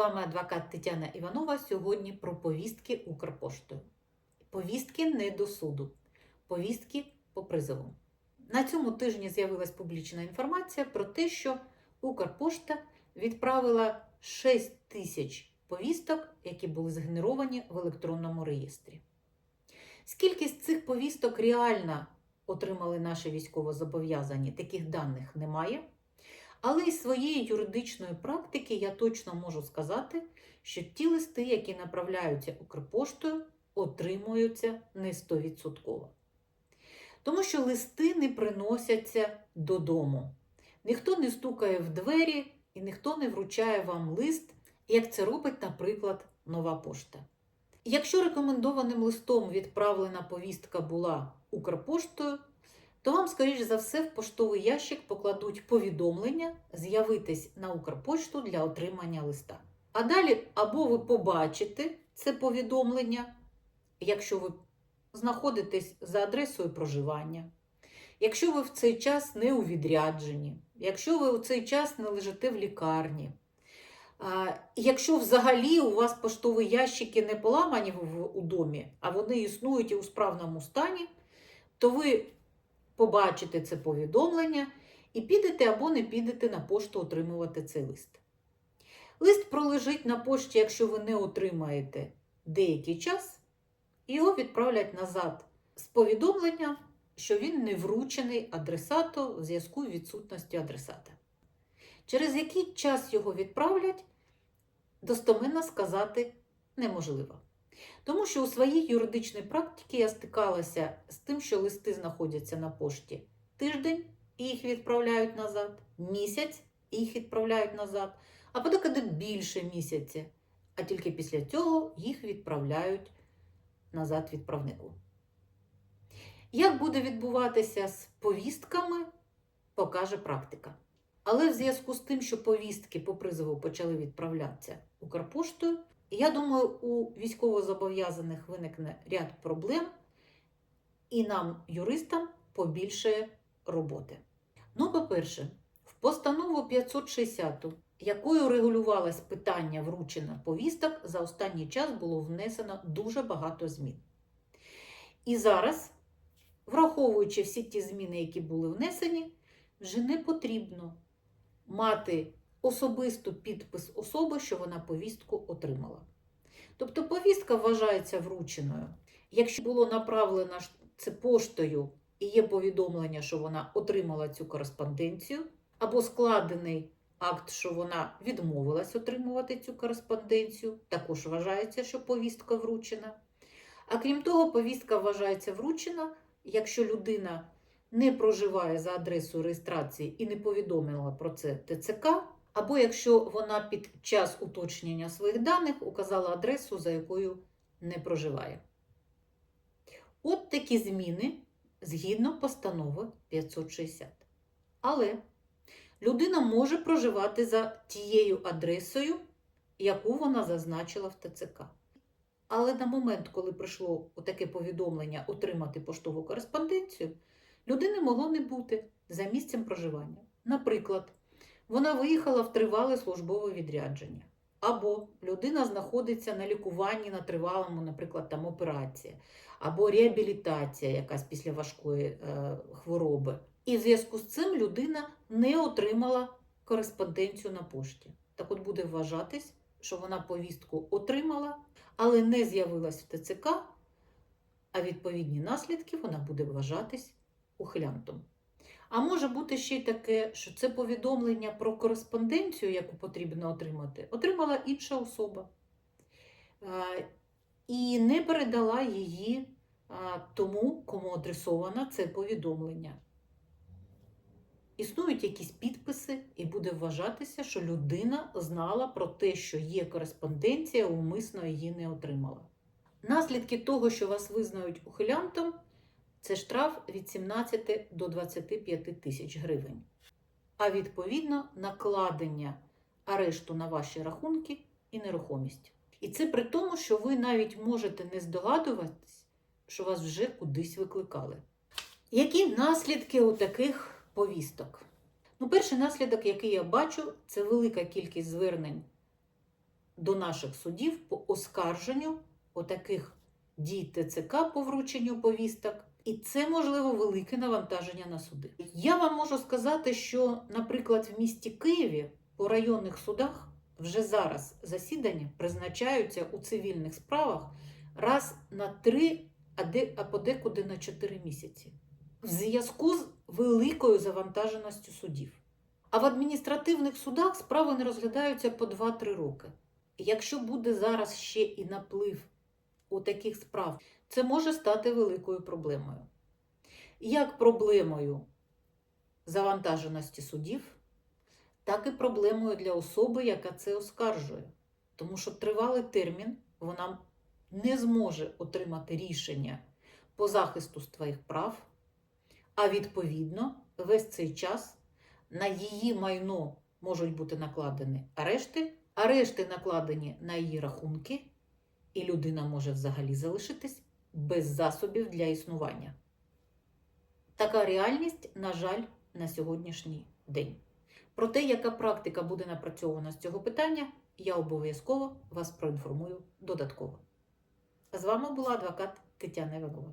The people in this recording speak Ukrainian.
вами адвокат Тетяна Іванова. Сьогодні про повістки Укрпоштою. Повістки не до суду, повістки по призову. На цьому тижні з'явилась публічна інформація про те, що Укрпошта відправила 6 тисяч повісток, які були згенеровані в електронному реєстрі. Скільки з цих повісток реально отримали наші військовозобов'язані, таких даних немає. Але із своєї юридичної практики я точно можу сказати, що ті листи, які направляються Укрпоштою, отримуються не 100%. Тому що листи не приносяться додому. Ніхто не стукає в двері і ніхто не вручає вам лист, як це робить, наприклад, нова пошта. Якщо рекомендованим листом відправлена повістка була Укрпоштою, то вам, скоріш за все, в поштовий ящик покладуть повідомлення з'явитись на Укрпошту для отримання листа. А далі або ви побачите це повідомлення, якщо ви знаходитесь за адресою проживання, якщо ви в цей час не у відрядженні, якщо ви у цей час не лежите в лікарні. Якщо взагалі у вас поштові ящики не поламані в- у домі, а вони існують і у справному стані, то ви побачите це повідомлення і підете або не підете на пошту отримувати цей лист. Лист пролежить на пошті, якщо ви не отримаєте деякий час, і його відправлять назад з повідомленням, що він не вручений адресату в зв'язку з відсутністю адресата. Через який час його відправлять, достоменно сказати неможливо. Тому що у своїй юридичній практиці я стикалася з тим, що листи знаходяться на пошті тиждень і їх відправляють назад, місяць і їх відправляють назад, а подекуди більше місяця. А тільки після цього їх відправляють назад відправнику. Як буде відбуватися з повістками, покаже практика. Але в зв'язку з тим, що повістки по призову почали відправлятися Укрпоштою, я думаю, у військовозобов'язаних виникне ряд проблем, і нам, юристам, побільшає роботи. Ну, по-перше, в постанову 560, якою регулювалось питання вручення повісток, за останній час було внесено дуже багато змін. І зараз, враховуючи всі ті зміни, які були внесені, вже не потрібно мати особисту підпис особи, що вона повістку отримала. Тобто повістка вважається врученою. Якщо було направлено це поштою і є повідомлення, що вона отримала цю кореспонденцію, або складений акт, що вона відмовилась отримувати цю кореспонденцію, також вважається, що повістка вручена. А крім того, повістка вважається вручена, якщо людина не проживає за адресою реєстрації і не повідомила про це ТЦК, або якщо вона під час уточнення своїх даних указала адресу, за якою не проживає. От такі зміни згідно постанови 560. Але людина може проживати за тією адресою, яку вона зазначила в ТЦК. Але на момент, коли прийшло таке повідомлення отримати поштову кореспонденцію, людини могло не бути за місцем проживання. Наприклад, вона виїхала в тривале службове відрядження, або людина знаходиться на лікуванні на тривалому, наприклад, там операція, або реабілітація якась після важкої е, хвороби. І в зв'язку з цим людина не отримала кореспонденцію на пошті. Так от буде вважатись, що вона повістку отримала, але не з'явилась в ТЦК, а відповідні наслідки вона буде вважатись ухилянтом. А може бути ще й таке, що це повідомлення про кореспонденцію, яку потрібно отримати, отримала інша особа і не передала її тому, кому адресовано це повідомлення. Існують якісь підписи, і буде вважатися, що людина знала про те, що є кореспонденція, умисно її не отримала. Наслідки того, що вас визнають ухилянтом, це штраф від 17 до 25 тисяч гривень. А відповідно накладення арешту на ваші рахунки і нерухомість. І це при тому, що ви навіть можете не здогадуватись, що вас вже кудись викликали. Які наслідки у таких повісток? Ну, перший наслідок, який я бачу, це велика кількість звернень до наших судів по оскарженню отаких дій ТЦК по врученню повісток. І це, можливо, велике навантаження на суди. Я вам можу сказати, що, наприклад, в місті Києві по районних судах вже зараз засідання призначаються у цивільних справах раз на три, а, подекуди на чотири місяці. В зв'язку з великою завантаженістю судів. А в адміністративних судах справи не розглядаються по 2-3 роки. Якщо буде зараз ще і наплив у таких справ, це може стати великою проблемою. Як проблемою завантаженості судів, так і проблемою для особи, яка це оскаржує. Тому що тривалий термін вона не зможе отримати рішення по захисту своїх прав, а відповідно, весь цей час на її майно можуть бути накладені арешти, арешти накладені на її рахунки, і людина може взагалі залишитись без засобів для існування. Така реальність, на жаль, на сьогоднішній день. Про те, яка практика буде напрацьована з цього питання, я обов'язково вас проінформую додатково. З вами була адвокат Тетяна Іванова.